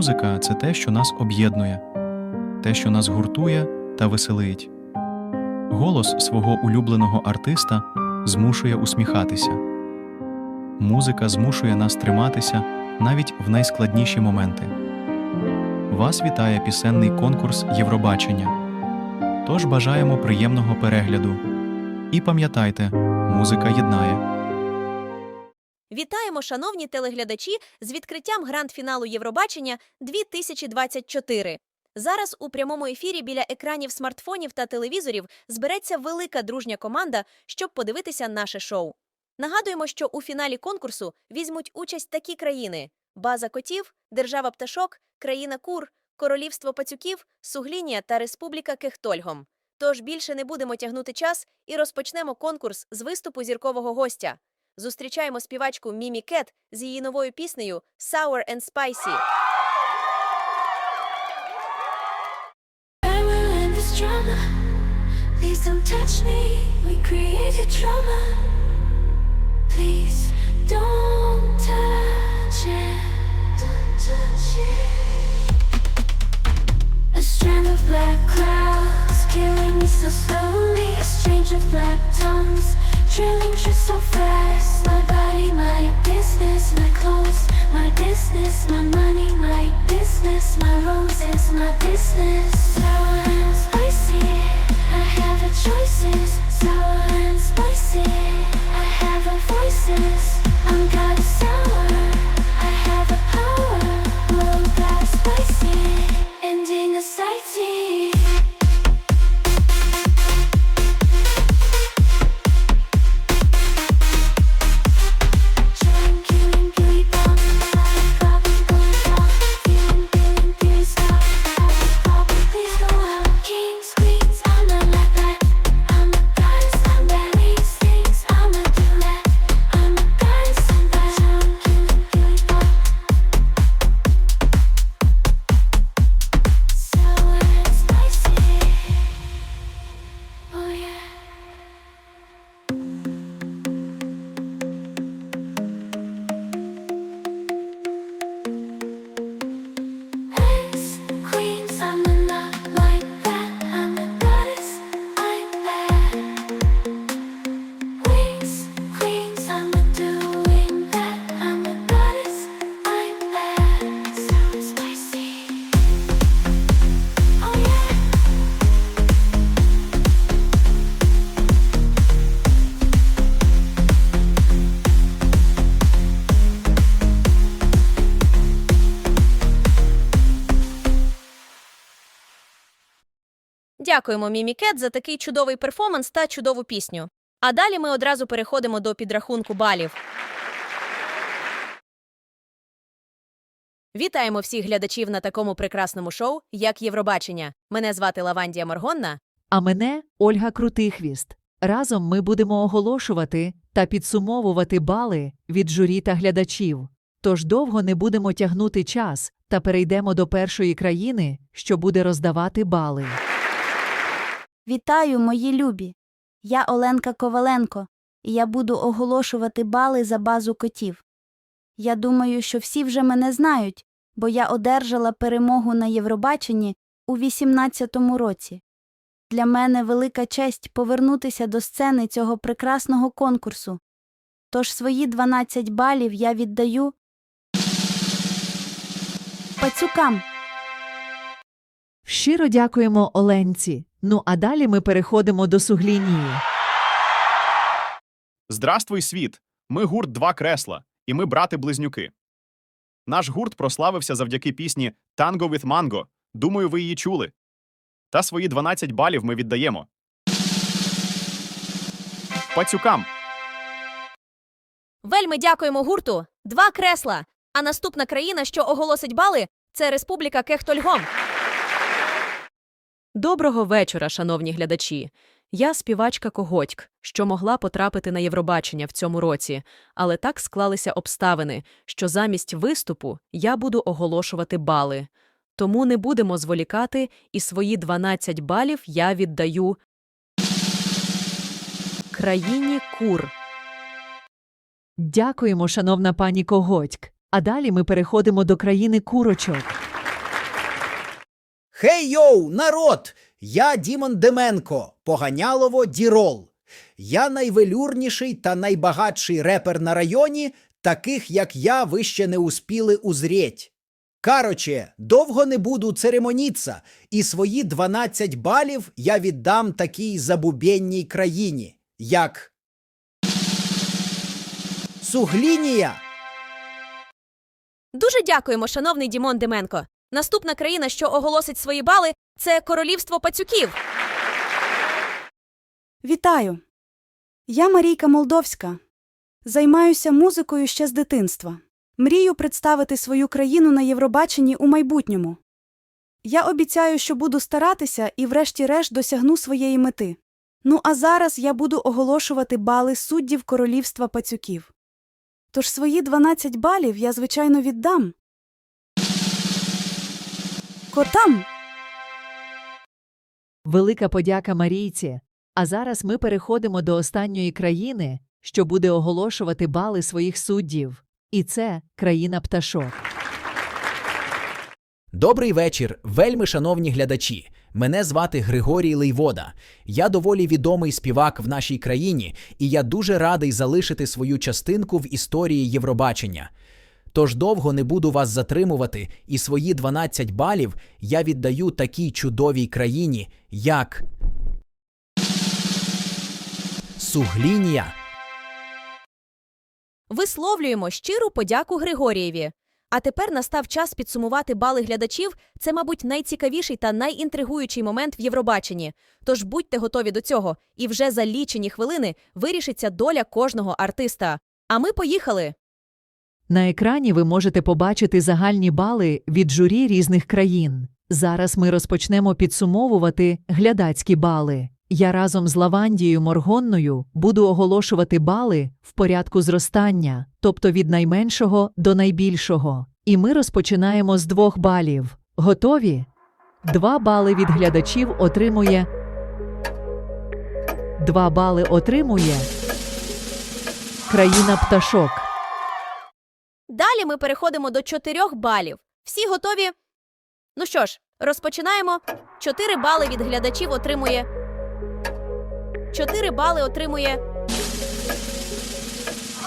Музика це те, що нас об'єднує, те, що нас гуртує та веселить. Голос свого улюбленого артиста змушує усміхатися. Музика змушує нас триматися навіть в найскладніші моменти. Вас вітає пісенний конкурс Євробачення. Тож бажаємо приємного перегляду. І пам'ятайте, музика єднає. Вітаємо, шановні телеглядачі, з відкриттям гранд-фіналу Євробачення 2024. Зараз у прямому ефірі біля екранів смартфонів та телевізорів збереться велика дружня команда, щоб подивитися наше шоу. Нагадуємо, що у фіналі конкурсу візьмуть участь такі країни: База котів, Держава пташок, Країна кур, Королівство пацюків, Суглінія та Республіка Кехтольгом. Тож більше не будемо тягнути час і розпочнемо конкурс з виступу зіркового гостя. Зустрічаємо співачку Мімі Кет з її новою піснею Sour and Spicy. Please don't touch me. We created trauma. Please don't touch it. Don't touch it. A strand of black clouds killing me so slowly. A strange of black tongues just so fast. My body, my business, my clothes, my business, my money, my business, my roses, my business. Дякуємо Мімі Кет за такий чудовий перформанс та чудову пісню. А далі ми одразу переходимо до підрахунку балів. Вітаємо всіх глядачів на такому прекрасному шоу, як Євробачення. Мене звати Лавандія Моргонна. А мене Ольга Крутихвіст. Разом ми будемо оголошувати та підсумовувати бали від журі та глядачів. Тож довго не будемо тягнути час та перейдемо до першої країни, що буде роздавати бали. Вітаю, мої любі! Я Оленка Коваленко, і я буду оголошувати бали за базу котів. Я думаю, що всі вже мене знають, бо я одержала перемогу на Євробаченні у 18-му році. Для мене велика честь повернутися до сцени цього прекрасного конкурсу. Тож свої 12 балів я віддаю пацюкам. Щиро дякуємо Оленці. Ну а далі ми переходимо до суглінії. Здравствуй, світ! Ми гурт Два кресла, і ми брати-близнюки. Наш гурт прославився завдяки пісні Tango with Mango. Думаю, ви її чули. Та свої 12 балів ми віддаємо. Пацюкам! Вельми дякуємо гурту. Два кресла. А наступна країна, що оголосить бали, це Республіка Кехтольгом. Доброго вечора, шановні глядачі. Я співачка Коготьк, що могла потрапити на Євробачення в цьому році, але так склалися обставини, що замість виступу я буду оголошувати бали. Тому не будемо зволікати, і свої 12 балів я віддаю країні кур. Дякуємо, шановна пані Коготьк. А далі ми переходимо до країни курочок. Хей йоу, народ! Я Дімон Деменко, Поганялово Дірол. Я найвелюрніший та найбагатший репер на районі, таких як я ви ще не успіли узріть. Кароче, довго не буду церемоніться, і свої 12 балів я віддам такій забубєнній країні, як Суглінія. Дуже дякуємо, шановний Дімон Деменко. Наступна країна, що оголосить свої бали, це королівство пацюків. Вітаю! Я Марійка Молдовська. Займаюся музикою ще з дитинства. Мрію представити свою країну на Євробаченні у майбутньому. Я обіцяю, що буду старатися і, врешті-решт, досягну своєї мети. Ну а зараз я буду оголошувати бали суддів королівства пацюків. Тож свої 12 балів я, звичайно, віддам. Котам! Велика подяка Марійці. А зараз ми переходимо до останньої країни, що буде оголошувати бали своїх суддів. І це країна пташок. Добрий вечір, вельми шановні глядачі. Мене звати Григорій Лейвода. Я доволі відомий співак в нашій країні, і я дуже радий залишити свою частинку в історії Євробачення. Тож довго не буду вас затримувати, і свої 12 балів я віддаю такій чудовій країні, як Суглінія. Висловлюємо щиру подяку Григорієві. А тепер настав час підсумувати бали глядачів. Це, мабуть, найцікавіший та найінтригуючий момент в Євробаченні. Тож будьте готові до цього, і вже за лічені хвилини вирішиться доля кожного артиста. А ми поїхали. На екрані ви можете побачити загальні бали від журі різних країн. Зараз ми розпочнемо підсумовувати глядацькі бали. Я разом з Лавандією Моргонною буду оголошувати бали в порядку зростання, тобто від найменшого до найбільшого. І ми розпочинаємо з двох балів. Готові? Два бали від глядачів отримує. Два бали отримує. Країна пташок. Далі ми переходимо до чотирьох балів. Всі готові? Ну що ж, розпочинаємо. Чотири бали від глядачів отримує. Чотири бали отримує.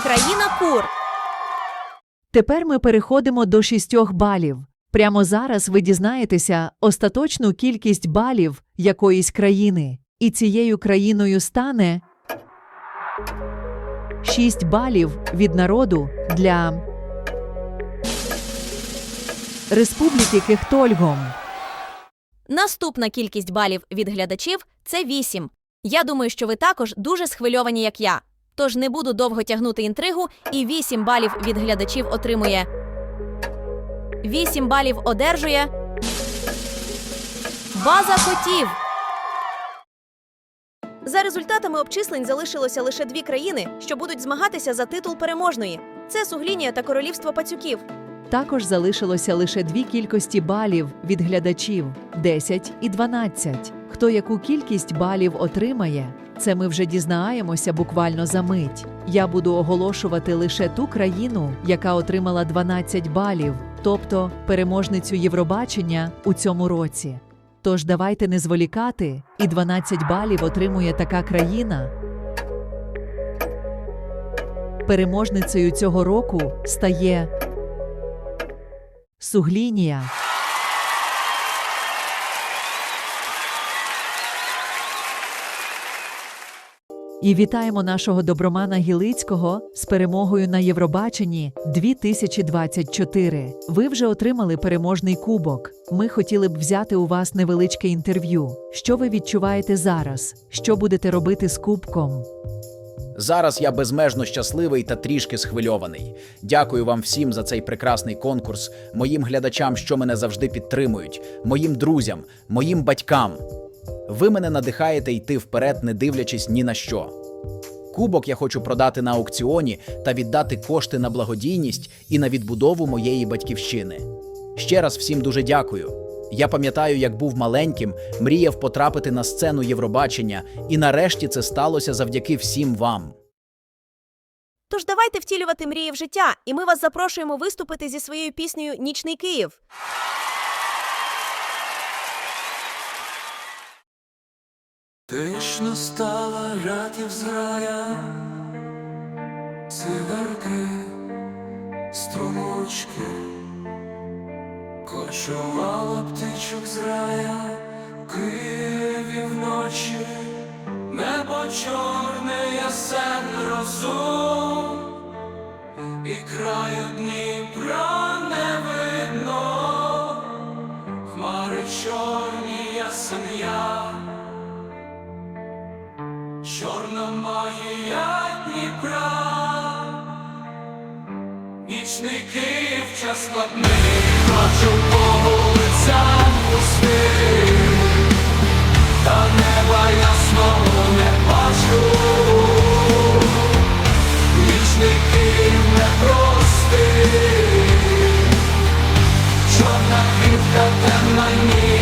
Країна кур. Тепер ми переходимо до шістьох балів. Прямо зараз ви дізнаєтеся остаточну кількість балів якоїсь країни, і цією країною стане 6 балів від народу для Республіки Кехтольгом. Наступна кількість балів від глядачів це 8. Я думаю, що ви також дуже схвильовані, як я. Тож не буду довго тягнути інтригу, і 8 балів від глядачів отримує. 8 балів одержує. База котів. За результатами обчислень залишилося лише дві країни, що будуть змагатися за титул переможної. Це Суглінія та Королівство пацюків. Також залишилося лише дві кількості балів від глядачів 10 і 12. Хто яку кількість балів отримає, це ми вже дізнаємося буквально за мить. Я буду оголошувати лише ту країну, яка отримала 12 балів, тобто переможницю Євробачення у цьому році. Тож давайте не зволікати, і 12 балів отримує така країна. Переможницею цього року стає Суглінія. І вітаємо нашого добромана Гілицького з перемогою на Євробаченні 2024. Ви вже отримали переможний кубок. Ми хотіли б взяти у вас невеличке інтерв'ю. Що ви відчуваєте зараз? Що будете робити з кубком? Зараз я безмежно щасливий та трішки схвильований. Дякую вам всім за цей прекрасний конкурс, моїм глядачам, що мене завжди підтримують, моїм друзям, моїм батькам. Ви мене надихаєте йти вперед, не дивлячись ні на що. Кубок я хочу продати на аукціоні та віддати кошти на благодійність і на відбудову моєї батьківщини. Ще раз всім дуже дякую. Я пам'ятаю, як був маленьким, мріяв потрапити на сцену Євробачення, і нарешті це сталося завдяки всім вам. Тож давайте втілювати мрії в життя, і ми вас запрошуємо виступити зі своєю піснею Нічний Київ. Тишно стала ратів зграя, цигарки, струмочки кочувала птичок зграя, в Києві вночі, небо чорне, ясен розум, і краю Дніпра нічний в час складний, бачу по вулицям пустих, та неба ясного не бачу, нічний не прости, чорна квітка, темна ніч,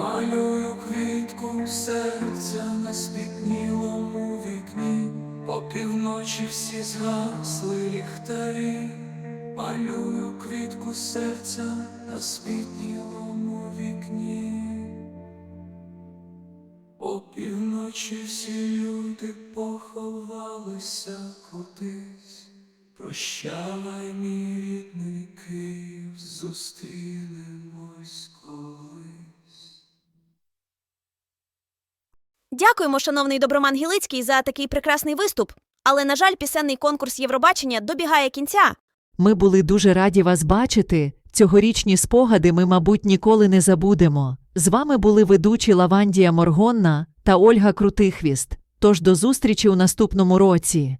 Малюю квітку серця на спітнілому вікні, опівночі всі згасли ліхтарі, малюю квітку серця на спітнілому вікні. Опівночі всі люди поховалися кудись. Прощавай, мій рідний Київ, зустрінемось Дякуємо, шановний Доброман Гілицький, за такий прекрасний виступ. Але, на жаль, пісенний конкурс Євробачення добігає кінця. Ми були дуже раді вас бачити. Цьогорічні спогади ми, мабуть, ніколи не забудемо. З вами були ведучі Лавандія Моргонна та Ольга Крутихвіст. Тож до зустрічі у наступному році.